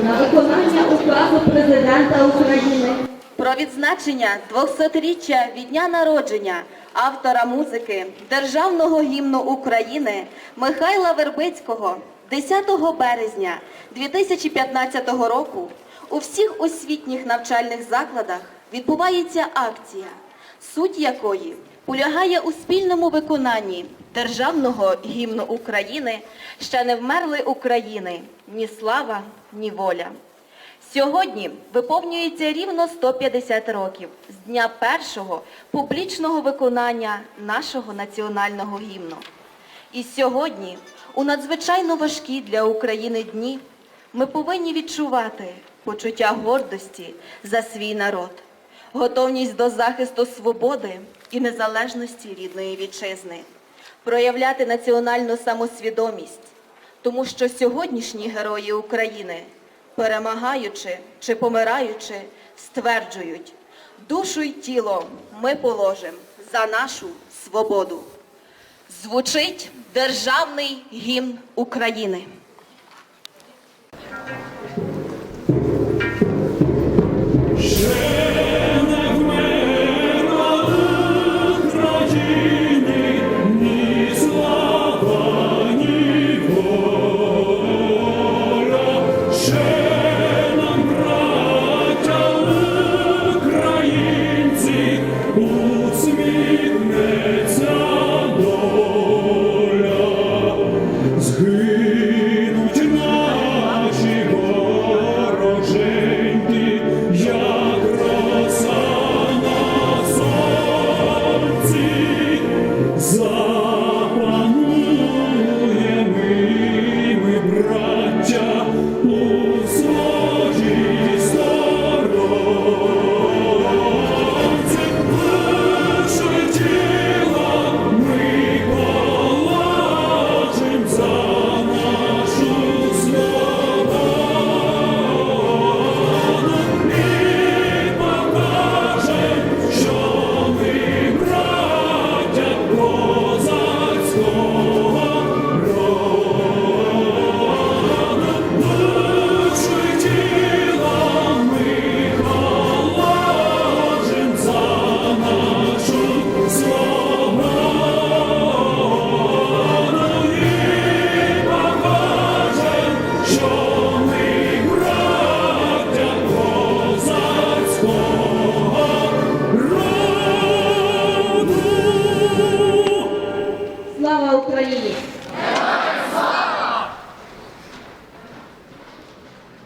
виконання указу президента України. Про відзначення 200-річчя від дня народження автора музики Державного гімну України Михайла Вербицького 10 березня 2015 року у всіх освітніх навчальних закладах відбувається акція, суть якої полягає у спільному виконанні Державного гімну України ще не вмерли України ні слава, ні воля. Сьогодні виповнюється рівно 150 років з дня першого публічного виконання нашого національного гімну. І сьогодні, у надзвичайно важкі для України дні, ми повинні відчувати почуття гордості за свій народ, готовність до захисту свободи і незалежності рідної вітчизни, проявляти національну самосвідомість, тому що сьогоднішні герої України перемагаючи чи помираючи, стверджують, душу й тіло ми положим за нашу свободу. Звучить державний гімн України.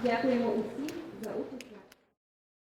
Дякуємо усім за участь.